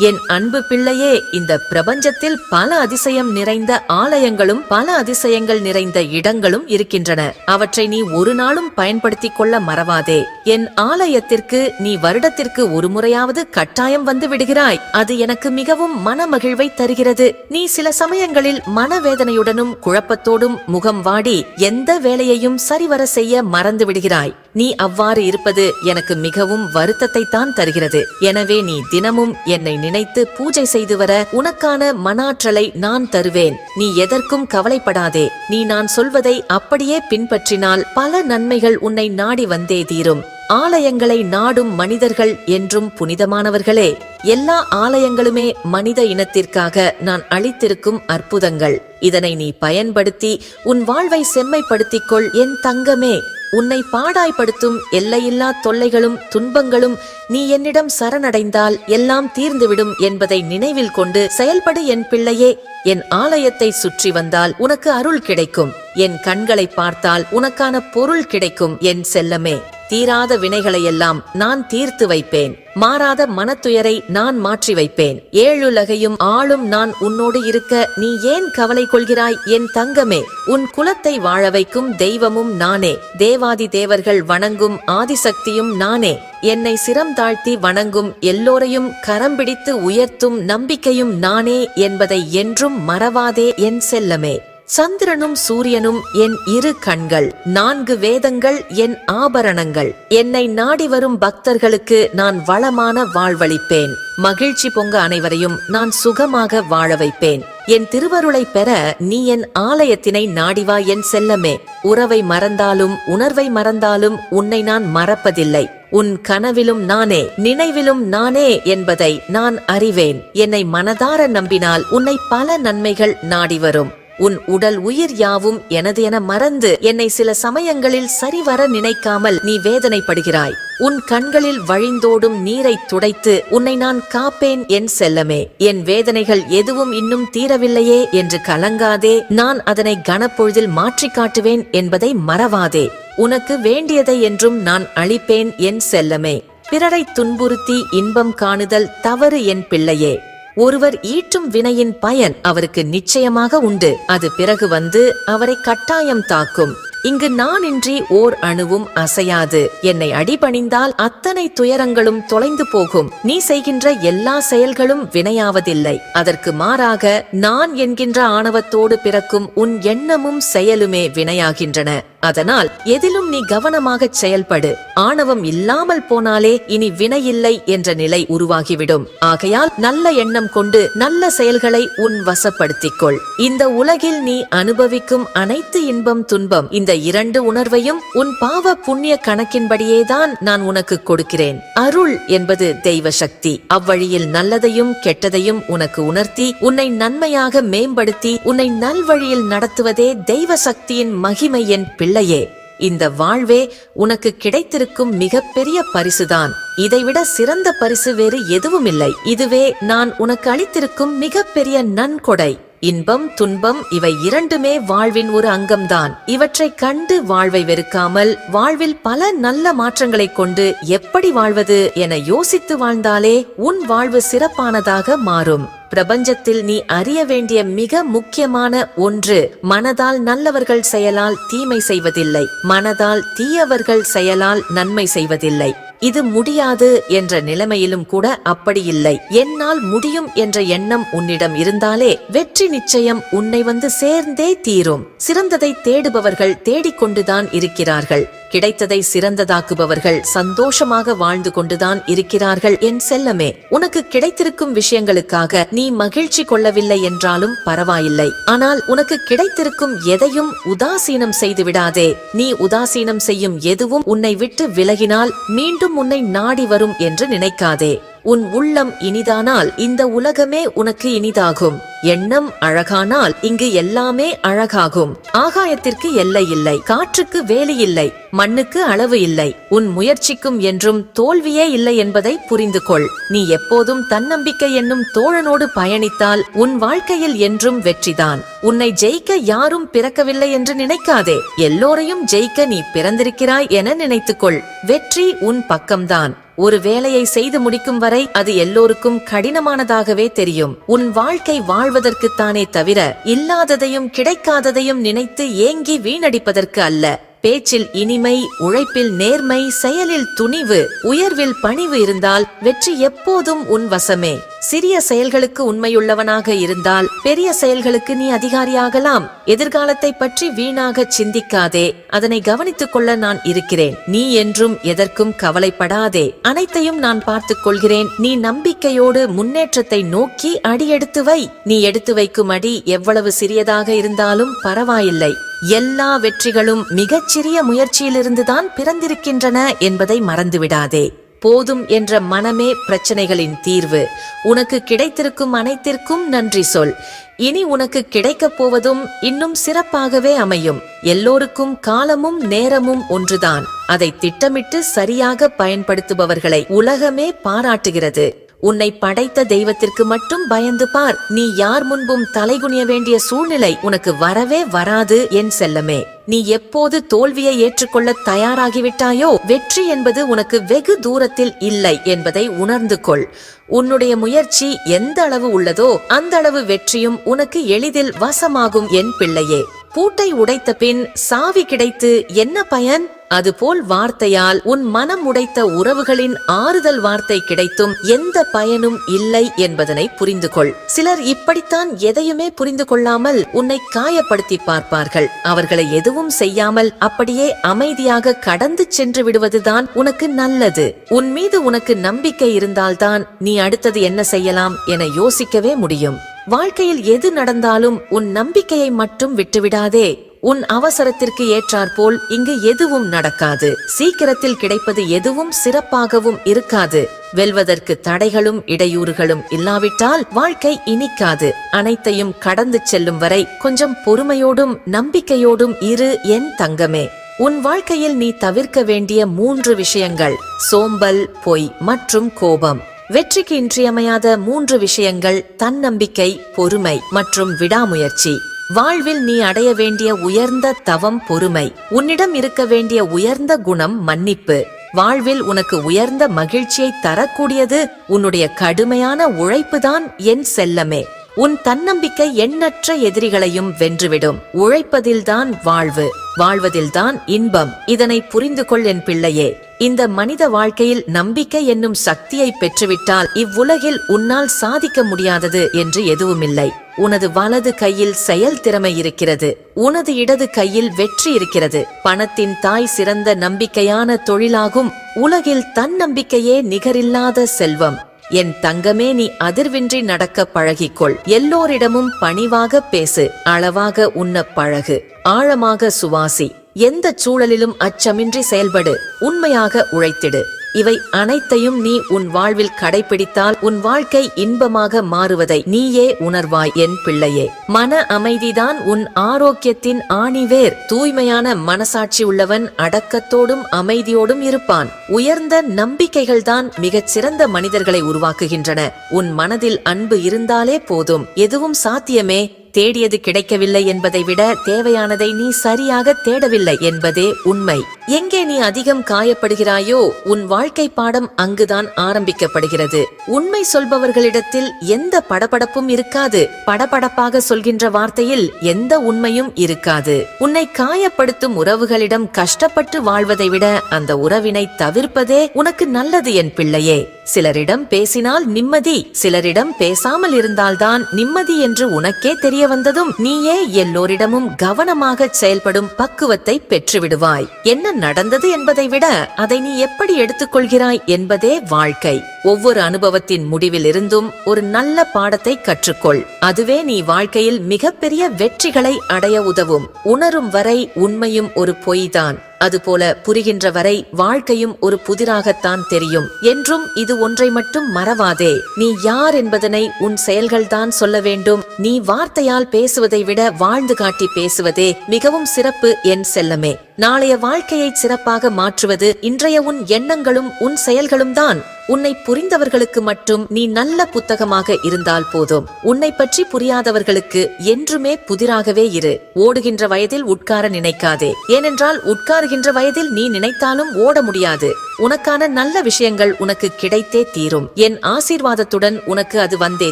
என் அன்பு பிள்ளையே இந்த பிரபஞ்சத்தில் பல அதிசயம் நிறைந்த ஆலயங்களும் பல அதிசயங்கள் நிறைந்த இடங்களும் இருக்கின்றன. அவற்றை நீ ஒரு நாளும் பயன்படுத்திக் கொள்ள மறவாதே. என் ஆலயத்திற்கு நீ வருடத்திற்கு ஒரு முறையாவது கட்டாயம் வந்து விடுகிறாய். அது எனக்கு மிகவும் மனமகிழ்வை தருகிறது. நீ சில சமயங்களில் மனவேதனையுடனும் குழப்பத்தோடும் முகம் வாடி எந்த வேலையையும் சரிவர செய்ய மறந்து விடுகிறாய். நீ அவ்வாறு இருப்பது எனக்கு மிகவும் வருத்தத்தை தான் தருகிறது. எனவே நீ தினமும் என்னை நினைத்து பூஜை செய்து வர உனக்கான மனாற்றலை நான் தருவேன். நீ எதற்கும் கவலைப்படாதே. நீ நான் சொல்வதை அப்படியே பின்பற்றினால் பல நன்மைகள் உன்னை நாடி வந்தே தீரும். ஆலயங்களை நாடும் மனிதர்கள் என்றும் புனிதமானவர்களே எல்லா ஆலயங்களுமே மனித இனத்திற்காக நான் அளித்திருக்கும் அற்புதங்கள். இதனை நீ பயன்படுத்தி உன் வாழ்வை செம்மைப்படுத்திக் கொள் என் தங்கமே. உன்னை பாடாய்படுத்தும் எல்லையில்லா தொல்லைகளும் துன்பங்களும் நீ என்னிடம் சரணடைந்தால் எல்லாம் தீர்ந்துவிடும் என்பதை நினைவில் கொண்டு செயல்படு என் பிள்ளையே. என் ஆலயத்தை சுற்றி வந்தால் உனக்கு அருள் கிடைக்கும். என் கண்களை பார்த்தால் உனக்கான பொருள் கிடைக்கும் என் செல்லமே. தீராத வினைகளையெல்லாம் நான் தீர்த்து வைப்பேன். மாறாத மனத்துயரை நான் மாற்றி வைப்பேன். ஏழுலகையும் ஆளும் நான் உன்னோடு இருக்க நீ ஏன் கவலை கொள்கிறாய் என் தங்கமே? உன் குலத்தை வாழ வைக்கும் தெய்வமும் நானே. தேவாதி தேவர்கள் வணங்கும் ஆதிசக்தியும் நானே. என்னை சிரம் தாழ்த்தி வணங்கும் எல்லோரையும் கரம் பிடித்து உயர்த்தும் நம்பிக்கையும் நானே என்பதை என்றும் மறவாதே என் செல்லமே. சந்திரனும் சூரியனும் என் இரு கண்கள். நான்கு வேதங்கள் என் ஆபரணங்கள். என்னை நாடி வரும் பக்தர்களுக்கு நான் வளமான வாழ்வளிப்பேன். மகிழ்ச்சி பொங்க அனைவரையும் நான் சுகமாக வாழ வைப்பேன். என் திருவருளை பெற நீ என் ஆலயத்தினை நாடிவா என் செல்லமே. உறவை மறந்தாலும் உணர்வை மறந்தாலும் உன்னை நான் மறப்பதில்லை. உன் கனவிலும் நானே நினைவிலும் நானே என்பதை நான் அறிவேன். என்னை மனதார நம்பினால் உன்னை பல நன்மைகள் நாடி வரும். உன் உடல் உயிர் யாவும் எனது என மறந்து என்னை சில சமயங்களில் சரிவர நினைக்காமல் நீ வேதனைப்படுகிறாய். உன் கண்களில் வழிந்தோடும் நீரை துடைத்து உன்னை நான் காப்பேன் என் செல்லமே. என் வேதனைகள் எதுவும் இன்னும் தீரவில்லையே என்று கலங்காதே. நான் அதனை கனப்பொழுதில் மாற்றிக் காட்டுவேன் என்பதை மறவாதே. உனக்கு வேண்டியதை என்றும் நான் அளிப்பேன் என் செல்லமே. பிறரை துன்புறுத்தி இன்பம் காணுதல் தவறு என் பிள்ளையே. ஒருவர் ஈட்டும் வினையின் பயன் அவருக்கு நிச்சயமாக உண்டு. அது பிறகு வந்து அவரை கட்டாயம் தாக்கும். இங்கு நானின்றி ஓர் அணுவும் அசையாது. என்னை அடிபணிந்தால் அத்தனை துயரங்களும் தொலைந்து போகும். நீ செய்கின்ற எல்லா செயல்களும் வினையாவதில்லை. அதற்கு மாறாக நான் என்கின்ற ஆணவத்தோடு பிறக்கும் உன் எண்ணமும் செயலுமே வினையாகின்றன. அதனால் எதிலும் நீ கவனமாக செயல்படு. ஆணவம் இல்லாமல் போனாலே இனி வினையில்லை என்ற நிலை உருவாகிவிடும். ஆகையால் நல்ல எண்ணம் கொண்டு நல்ல செயல்களை உன் வசப்படுத்திக் கொள் இந்த உலகில் நீ அனுபவிக்கும் அனைத்து இன்பம் துன்பம் இந்த இரண்டு உணர்வையும் உன் பாவ புண்ணிய கணக்கின்படியேதான் நான் உனக்கு கொடுக்கிறேன். அருள் என்பது தெய்வ சக்தி அவ்வழியில் நல்லதையும் கெட்டதையும் உனக்கு உணர்த்தி உன்னை நன்மையாக மேம்படுத்தி உன்னை நல்வழியில் நடத்துவதே தெய்வ சக்தியின் மகிமை என் பிள்ளையே இந்த வாழ்வே உனக்கு கிடைத்திருக்கும் மிகப்பெரிய பரிசுதான். இதைவிட சிறந்த பரிசு வேறு எதுவும் இல்லை இதுவே நான் உனக்கு அளித்திருக்கும் மிகப்பெரிய நன்கொடை. இன்பம் துன்பம் இவை இரண்டுமே வாழ்வின் ஒரு அங்கம்தான். இவற்றை கண்டு வாழ்வை வெறுக்காமல் வாழ்வில் பல நல்ல மாற்றங்களைக் கொண்டு எப்படி வாழ்வது என யோசித்து வாழ்ந்தாலே உன் வாழ்வு சிறப்பானதாக மாறும். பிரபஞ்சத்தில் நீ அறிய வேண்டிய மிக முக்கியமான ஒன்று மனதால் நல்லவர்கள் செயலால் தீமை செய்வதில்லை. மனதால் தீயவர்கள் செயலால் நன்மை செய்வதில்லை. இது முடியாது என்ற நிலைமையிலும் கூட அப்படியில்லை என்னால் முடியும் என்ற எண்ணம் உன்னிடம் இருந்தாலே வெற்றி நிச்சயம் உன்னை வந்து சேர்ந்தே தீரும். சிறந்ததை தேடுபவர்கள் தேடிக்கொண்டுதான் இருக்கிறார்கள். கிடைத்ததை சிறந்ததாக்குபவர்கள் சந்தோஷமாக வாழ்ந்து கொண்டுதான் இருக்கிறார்கள். என் செல்லமே உனக்கு கிடைத்திருக்கும் விஷயங்களுக்காக நீ மகிழ்ச்சி கொள்ளவில்லை என்றாலும் பரவாயில்லை. ஆனால் உனக்கு கிடைத்திருக்கும் எதையும் உதாசீனம் செய்து விடாதே. நீ உதாசீனம் செய்யும் எதுவும் உன்னை விட்டு விலகினால் மீண்டும் உன்னை நாடி வரும் என்று நினைக்காதே. உன் உள்ளம் இனிதானால் இந்த உலகமே உனக்கு இனிதாகும். எண்ணம் அழகானால் இங்கு எல்லாமே அழகாகும். ஆகாயத்திற்கு எல்லை இல்லை காற்றுக்கு வேலி இல்லை மண்ணுக்கு அளவு இல்லை. உன் முயற்சிக்கும் என்றும் தோல்வியே இல்லை என்பதை புரிந்து கொள். நீ எப்போதும் தன்னம்பிக்கை என்னும் தோழனோடு பயணித்தால் உன் வாழ்க்கையில் என்றும் வெற்றிதான். உன்னை ஜெயிக்க யாரும் பிறக்கவில்லை என்று நினைக்காதே. எல்லோரையும் ஜெயிக்க நீ பிறந்திருக்கிறாய் என நினைத்துக்கொள். வெற்றி உன் பக்கம்தான். ஒரு வேலையை செய்து முடிக்கும் வரை அது எல்லோருக்கும் கடினமானதாகவே தெரியும். உன் வாழ்க்கை வாழ்வதற்குத்தானே தவிர இல்லாததையும் கிடைக்காததையும் நினைத்து ஏங்கி வீணடிப்பதற்கு அல்ல. பேச்சில் இனிமை உழைப்பில் நேர்மை செயலில் துணிவு உயர்வில் பணிவு இருந்தால் வெற்றி எப்போதும் உன் வசமே. சிறிய செயல்களுக்கு உண்மையுள்ளவனாக இருந்தால் பெரிய செயல்களுக்கு நீ அதிகாரியாகலாம். எதிர்காலத்தை பற்றி வீணாக சிந்திக்காதே. அதனை கவனித்துக் கொள்ள நான் இருக்கிறேன். நீ என்றும் எதற்கும் கவலைப்படாதே. அனைத்தையும் நான் பார்த்துக் கொள்கிறேன். நீ நம்பிக்கையோடு முன்னேற்றத்தை நோக்கி அடியெடுத்து வை. நீ எடுத்து வைக்கும் அடி எவ்வளவு சிறியதாக இருந்தாலும் பரவாயில்லை. எல்லா வெற்றிகளும் மிகச்சிறிய முயற்சியிலிருந்துதான் பிறந்திருக்கின்றன என்பதை மறந்துவிடாதே. போதும் என்ற மனமே பிரச்சனைகளின் தீர்வு. உனக்கு கிடைத்திருக்கும் அனைத்திற்கும் நன்றி சொல். இனி உனக்கு கிடைக்கப் போவதும் இன்னும் சிறப்பாகவே அமையும். எல்லோருக்கும் காலமும் நேரமும் ஒன்றுதான். அதை திட்டமிட்டு சரியாக பயன்படுத்துபவர்களை உலகமே பாராட்டுகிறது. உன்னை படைத்த தெய்வத்திற்கு மட்டும் பயந்து பார். நீ யார் முன்பும் தலைகுனிய வேண்டிய சூழ்நிலை உனக்கு வரவே வராது என் செல்லமே. நீ எப்போது தோல்வியை ஏற்றுக்கொள்ள தயாராகிவிட்டாயோ வெற்றி என்பது உனக்கு வெகு தூரத்தில் இல்லை என்பதை உணர்ந்து கொள். உன்னுடைய முயற்சி எந்த அளவு உள்ளதோ அந்த அளவு வெற்றியும் உனக்கு எளிதில் வசமாகும் என் பிள்ளையே. பூட்டை உடைத்த பின் சாவி கிடைத்து என்ன பயன்? அதுபோல் வார்த்தையால் உன் மனம் உடைத்த உறவுகளின் ஆறுதல் வார்த்தை கிடைத்தும் எந்த பயனும் இல்லை என்பதனை புரிந்து கொள் சிலர் இப்படித்தான் எதையுமே புரிந்து கொள்ளாமல் உன்னை காயப்படுத்தி பார்ப்பார்கள். அவர்களை எதுவும் செய்யாமல் அப்படியே அமைதியாக கடந்து சென்று விடுவதுதான் உனக்கு நல்லது. உன் மீது உனக்கு நம்பிக்கை இருந்தால்தான் நீ அடுத்தது என்ன செய்யலாம் என யோசிக்கவே முடியும். வாழ்க்கையில் எது நடந்தாலும் உன் நம்பிக்கையை மட்டும் விட்டுவிடாதே. உன் அவசரத்திற்கு ஏற்றாற்போல் இங்கு எதுவும் நடக்காது. சீக்கிரத்தில் கிடைப்பது எதுவும் சிறப்பாகவும் இருக்காது. வெல்வதற்கு தடைகளும் இடையூறுகளும் இல்லாவிட்டால் வாழ்க்கை இனிக்காது. அனைத்தையும் கடந்து செல்லும் வரை கொஞ்சம் பொறுமையோடும் நம்பிக்கையோடும் இரு என் தங்கமே. உன் வாழ்க்கையில் நீ தவிர்க்க வேண்டிய மூன்று விஷயங்கள் சோம்பல் பொய் மற்றும் கோபம். வெற்றிக்கு இன்றியமையாத மூன்று விஷயங்கள் தன்னம்பிக்கை பொறுமை மற்றும் விடாமுயற்சி. வாழ்வில் நீ அடைய வேண்டிய உயர்ந்த தவம் பொறுமை. உன்னிடம் இருக்க வேண்டிய உயர்ந்த குணம் மன்னிப்பு. வாழ்வில் உனக்கு உயர்ந்த மகிழ்ச்சியை தரக்கூடியது உன்னுடைய கடுமையான உழைப்புதான் என் செல்லமே. உன் தன்னம்பிக்கை எண்ணற்ற எதிரிகளையும் வென்றுவிடும். உழைப்பதில்தான் வாழ்வு வாழ்வதில்தான் இன்பம். இதனை புரிந்து கொள் என் பிள்ளையே. இந்த மனித வாழ்க்கையில் நம்பிக்கை என்னும் சக்தியை பெற்றுவிட்டால் இவ்வுலகில் உன்னால் சாதிக்க முடியாதது என்று எதுவுமில்லை. உனது வலது கையில் செயல் திறமை இருக்கிறது. உனது இடது கையில் வெற்றி இருக்கிறது. பணத்தின் தாய் சிறந்த நம்பிக்கையான தொழிலாகும். உலகில் தன்னம்பிக்கையே நிகரில்லாத செல்வம். என் தங்கமே நீ அதிர்வின்றி நடக்க பழகிக்கொள். எல்லோரிடமும் பணிவாக பேசு. அளவாக உன்ன பழகு. ஆழமாக சுவாசி. எந்த சூழலிலும் அச்சமின்றி செயல்படு. உண்மையாக உழைத்திடு. இவை அனைத்தையும் நீ உன் வாழ்வில் கடைபிடித்தால் உன் வாழ்க்கை இன்பமாக மாறுவதை நீயே உணர்வாய் என் பிள்ளையே. மன அமைதிதான் உன் ஆரோக்கியத்தின் ஆணிவேர். தூய்மையான மனசாட்சி உள்ளவன் அடக்கத்தோடும் அமைதியோடும் இருப்பான். உயர்ந்த நம்பிக்கைகள்தான் மிகச் சிறந்த மனிதர்களை உருவாக்குகின்றன. உன் மனதில் அன்பு இருந்தாலே போதும். எதுவும் சாத்தியமே. தேடியது கிடைக்கவில்லை என்பதை விட தேவையானதை நீ சரியாக தேடவில்லை என்பதே உண்மை. எங்கே நீ அதிகம் காயப்படுகிறாயோ உன் வாழ்க்கை பாடம் அங்குதான் ஆரம்பிக்கப்படுகிறது. உண்மை சொல்பவர்களிடத்தில் எந்த படபடப்பும் இருக்காது. படபடப்பாக சொல்கின்ற வார்த்தையில் எந்த உண்மையும் இருக்காது. உன்னை காயப்படுத்தும் உறவுகளிடம் கஷ்டப்பட்டு வாழ்வதை விட அந்த உறவினை தவிர்ப்பதே உனக்கு நல்லது என் பிள்ளையே. சிலரிடம் பேசினால் நிம்மதி சிலரிடம் பேசாமல் இருந்தால்தான் நிம்மதி என்று உனக்கே தெரிய வந்ததும் நீயே எல்லோரிடமும் கவனமாக செயல்படும் பக்குவத்தை பெற்றுவிடுவாய். என்ன நடந்தது என்பதை விட அதை நீ எப்படி எடுத்துக்கொள்கிறாய் என்பதே வாழ்க்கை. ஒவ்வொரு அனுபவத்தின் முடிவில் இருந்தும் ஒரு நல்ல பாடத்தை கற்றுக்கொள். அதுவே நீ வாழ்க்கையில் மிகப்பெரிய வெற்றிகளை அடைய உதவும். உணரும் வரை உண்மையும் ஒரு பொய்தான். அதுபோல புரிகின்ற வரை வாழ்க்கையும் ஒரு புதிராகத்தான் தெரியும். என்றும் இது ஒன்றை மட்டும் மறவாதே. நீ யார் என்பதனை உன் செயல்கள்தான் சொல்ல வேண்டும். நீ வார்த்தையால் பேசுவதை விட வாழ்ந்து காட்டி பேசுவதே மிகவும் சிறப்பு என் செல்லமே. நாளைய வாழ்க்கையை சிறப்பாக மாற்றுவது இன்றைய உன் எண்ணங்களும் உன் செயல்களும் தான் உன்னை புரிந்தவர்களுக்கு மட்டும் நீ நல்ல புத்தகமாக இருந்தால் போதும். உன்னை பற்றி புரியாதவர்களுக்கு என்றுமே புதிராகவே இரு. ஓடுகின்ற வயதில் உட்கார நினைக்காதே. ஏனென்றால் உட்காருகின்ற வயதில் நீ நினைத்தாலும் ஓட முடியாது. உனக்கான நல்ல விஷயங்கள் உனக்கு கிடைத்தே தீரும். என் ஆசீர்வாதத்துடன் உனக்கு அது வந்தே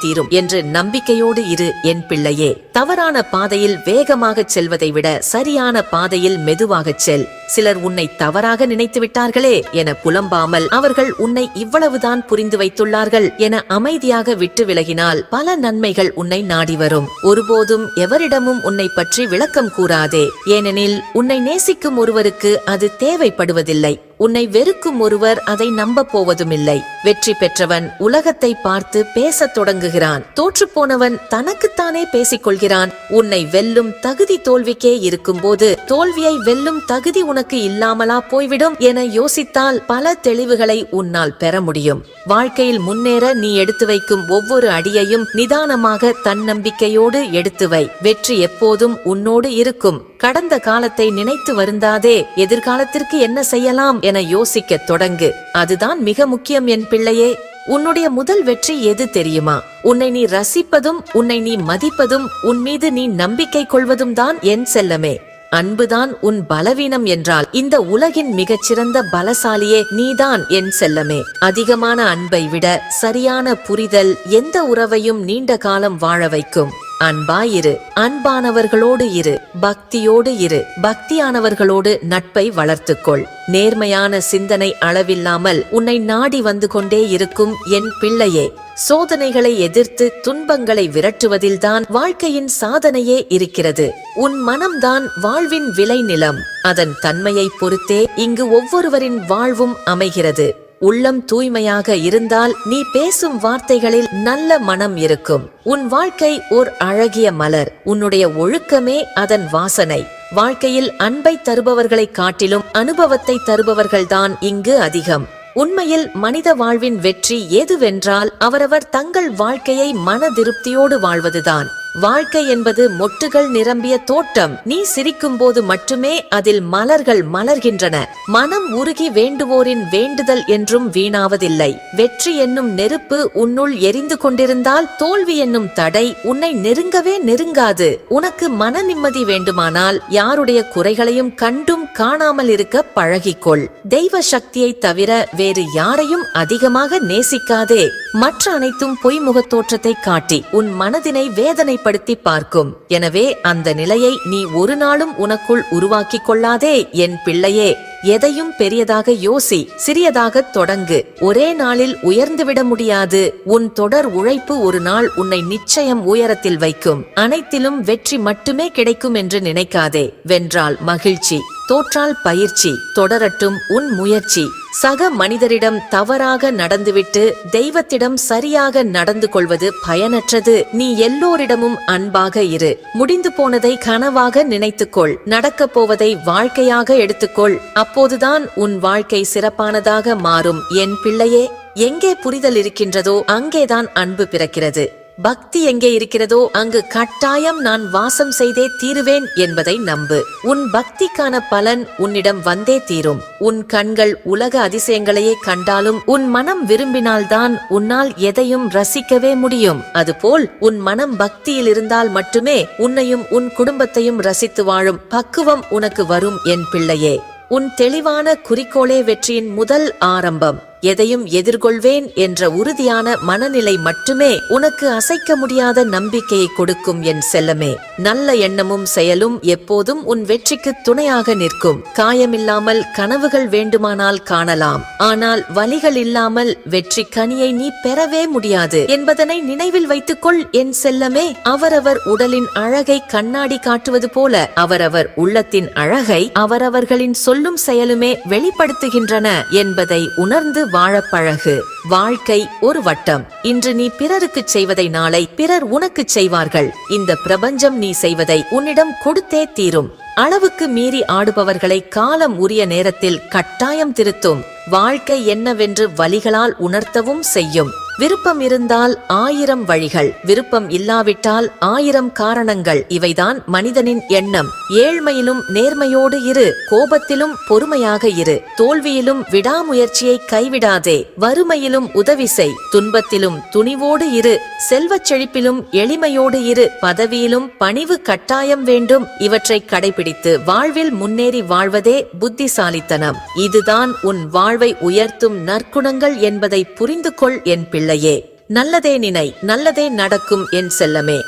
தீரும் என்று நம்பிக்கையோடு இரு என் பிள்ளையே. தவறான பாதையில் வேகமாகச் செல்வதை விட சரியான பாதையில் மெதுவாகச் செல். சிலர் உன்னை தவறாக நினைத்து விட்டார்களே என புலம்பாமல் அவர்கள் உன்னை இவ்வளவுதான் புரிந்து வைத்துள்ளார்கள் என அமைதியாக விட்டு விலகினால் பல நன்மைகள் உன்னை நாடி வரும். ஒருபோதும் எவரிடமும் உன்னை பற்றி விளக்கம் கூறாதே. ஏனெனில் உன்னை நேசிக்கும் ஒருவருக்கு அது தேவைப்படுவதில்லை. உன்னை வெறுக்கும் ஒருவர் அதை நம்ப போவதுமில்லை வெற்றி பெற்றவன் உலகத்தை பார்த்து பேசத் தொடங்குகிறான். தோற்றுப்போனவன் தனக்குத்தானே பேசிக் கொள்கிறான் உன்னை வெல்லும் தகுதி தோல்விக்கே இருக்கும்போது தோல்வியை வெல்லும் தகுதி உனக்கு இல்லாமலா போய்விடும் என யோசித்தால் பல தெளிவுகளை உன்னால் பெற முடியும். வாழ்க்கையில் முன்னேற நீ எடுத்து வைக்கும் ஒவ்வொரு அடியையும் நிதானமாக தன்னம்பிக்கையோடு எடுத்து வை. வெற்றி எப்போதும் உன்னோடு இருக்கும். கடந்த காலத்தை நினைத்து வருந்தாதே. எதிர்காலத்திற்கு என்ன செய்யலாம் என யோசிக்கத் தொடங்கு. அதுதான் மிக முக்கியம் என் பிள்ளையே. உன்னுடைய முதல் வெற்றி எது தெரியுமா? உன்னை நீ ரசிப்பதும் உன்னை நீ மதிப்பதும் உன் மீது நீ நம்பிக்கை கொள்வதும் தான் என் செல்லமே. அன்புதான் உன் பலவீனம் என்றால் இந்த உலகின் மிகச்சிறந்த பலசாலியே நீதான் என் செல்லமே. அதிகமான அன்பை விட சரியான புரிதல் எந்த உறவையும் நீண்ட காலம் வாழ வைக்கும். அன்பாயிரு அன்பானவர்களோடு இரு பக்தியோடு இரு பக்தியானவர்களோடு நட்பை வளர்த்துக்கொள். நேர்மையான சிந்தனை அளவில்லாமல் உன்னை நாடி வந்து கொண்டே இருக்கும் என் பிள்ளையே சோதனைகளை எதிர்த்து துன்பங்களை விரட்டுவதில்தான் வாழ்க்கையின் சாதனையே இருக்கிறது. உன் மனம்தான் வாழ்வின் விளைநிலம். அதன் தன்மையை பொறுத்தே இங்கு ஒவ்வொருவரின் வாழ்வும் அமைகிறது. உள்ளம் தூய்மையாக இருந்தால் நீ பேசும் வார்த்தைகளில் நல்ல மனம் இருக்கும். உன் வாழ்க்கை ஓர் அழகிய மலர். உன்னுடைய ஒழுக்கமே அதன் வாசனை. வாழ்க்கையில் அன்பை தருபவர்களை காட்டிலும் அனுபவத்தை தருபவர்கள்தான் இங்கு அதிகம். உண்மையில் மனித வாழ்வின் வெற்றி எதுவென்றால் அவரவர் தங்கள் வாழ்க்கையை மன திருப்தியோடு வாழ்வதுதான். வாழ்க்கை என்பது மொட்டுகள் நிரம்பிய தோட்டம். நீ சிரிக்கும் போது மட்டுமே அதில் மலர்கள் மலர்கின்றன. மனம் உருகி வேண்டுவோரின் வேண்டுதல் என்றும் வீணாவதில்லை. வெற்றி என்னும் நெருப்பு உன்னுள் எரிந்து கொண்டிருந்தால் தோல்வி என்னும் தடை உன்னை நெருங்கவே நெருங்காது. உனக்கு மன நிம்மதி வேண்டுமானால் யாருடைய குறைகளையும் கண்டும் காணாமல் இருக்க பழகிக்கொள். தெய்வ சக்தியை தவிர வேறு யாரையும் அதிகமாக நேசிக்காதே. மற்ற அனைத்தும் பொய்முகத் தோற்றத்தை காட்டி உன் மனதினை வேதனைப்படுத்தி பார்க்கும். எனவே அந்த நிலையை நீ ஒரு நாளும் உனக்குள் உருவாக்கிக் கொள்ளாதே என் பிள்ளையே. எதையும் பெரியதாக யோசி சிறியதாக தொடங்கு. ஒரே நாளில் உயர்ந்துவிட முடியாது. உன் தொடர் உழைப்பு ஒரு நாள் உன்னை நிச்சயம் உயரத்தில் வைக்கும். அனைத்திலும் வெற்றி மட்டுமே கிடைக்கும் என்று நினைக்காதே வென்றால் மகிழ்ச்சி. தோற்றால் பயிற்சி தொடரட்டும் உன் முயற்சி. சக மனிதரிடம் தவறாக நடந்துவிட்டு தெய்வத்திடம் சரியாக நடந்து கொள்வது பயனற்றது. நீ எல்லோரிடமும் அன்பாக இரு. முடிந்து போனதை கனவாக நினைத்துக்கொள். நடக்கப் போவதை வாழ்க்கையாக எடுத்துக்கொள். அப்போதுதான் உன் வாழ்க்கை சிறப்பானதாக மாறும். என் பிள்ளையே எங்கே புரிதல் இருக்கின்றதோ அங்கேதான் அன்பு பிறக்கிறது. பக்தி எங்கே இருக்கிறதோ அங்கு கட்டாயம் நான் வாசம் செய்தே தீருவேன் என்பதை நம்பு. உன் பக்திக்கான பலன் உன்னிடம் வந்தே தீரும். உன் கண்கள் உலக அதிசயங்களையே கண்டாலும் உன் மனம் விரும்பினால்தான் உன்னால் எதையும் ரசிக்கவே முடியும். அதுபோல் உன் மனம் பக்தியில் இருந்தால் மட்டுமே உன்னையும் உன் குடும்பத்தையும் ரசித்து வாழும் பக்குவம் உனக்கு வரும் என் பிள்ளையே. உன் தெளிவான குறிக்கோளே வெற்றியின் முதல் ஆரம்பம். எதையும் எதிர்கொள்வேன் என்ற உறுதியான மனநிலை மட்டுமே உனக்கு அசைக்க முடியாத நம்பிக்கையை கொடுக்கும் என் செல்லமே. நல்ல எண்ணமும் செயலும் எப்போதும் உன் வெற்றிக்கு துணையாக நிற்கும். காயமில்லாமல் கனவுகள் வேண்டுமானால் காணலாம். ஆனால் வலிகள் இல்லாமல் வெற்றி கனியை நீ பெறவே முடியாது என்பதனை நினைவில் வைத்துக்கொள் என் செல்லமே. அவரவர் உடலின் அழகை கண்ணாடி காட்டுவது போல அவரவர் உள்ளத்தின் அழகை அவரவர்களின் சொல்லும் செயலுமே வெளிப்படுத்துகின்றன என்பதை உணர்ந்து வாழ பழகு வாழ்க்கை ஒரு வட்டம். இன்று நீ பிறருக்கு செய்வதை நாளை பிறர் உனக்கு செய்வார்கள். இந்த பிரபஞ்சம் நீ செய்வதை உன்னிடம் கொடுத்தே தீரும். அளவுக்கு மீறி ஆடுபவர்களை காலம் உரிய நேரத்தில் கட்டாயம் திருத்தும். வாழ்க்கை என்னவென்று வலிகளால் உணர்த்தவும் செய்யும். விருப்பம் இருந்தால் ஆயிரம் வழிகள் விருப்பம் இல்லாவிட்டால் ஆயிரம் காரணங்கள். இவைதான் மனிதனின் எண்ணம். ஏழ்மையிலும் நேர்மையோடு இரு கோபத்திலும் பொறுமையாக இரு. தோல்வியிலும் விடாமுயற்சியை கைவிடாதே வறுமையிலும் உதவி செய். துன்பத்திலும் துணிவோடு இரு செல்வச் செழிப்பிலும் எளிமையோடு இரு. பதவியிலும் பணிவு கட்டாயம் வேண்டும் இவற்றை கடைபிடித்து வாழ்வில் முன்னேறி வாழ்வதே புத்திசாலித்தனம். இதுதான் உன் வாழ்வை உயர்த்தும் நற்குணங்கள் என்பதை புரிந்து கொள் என் இல்லையே. நல்லதே நினை நல்லதே நடக்கும் என் செல்லமே.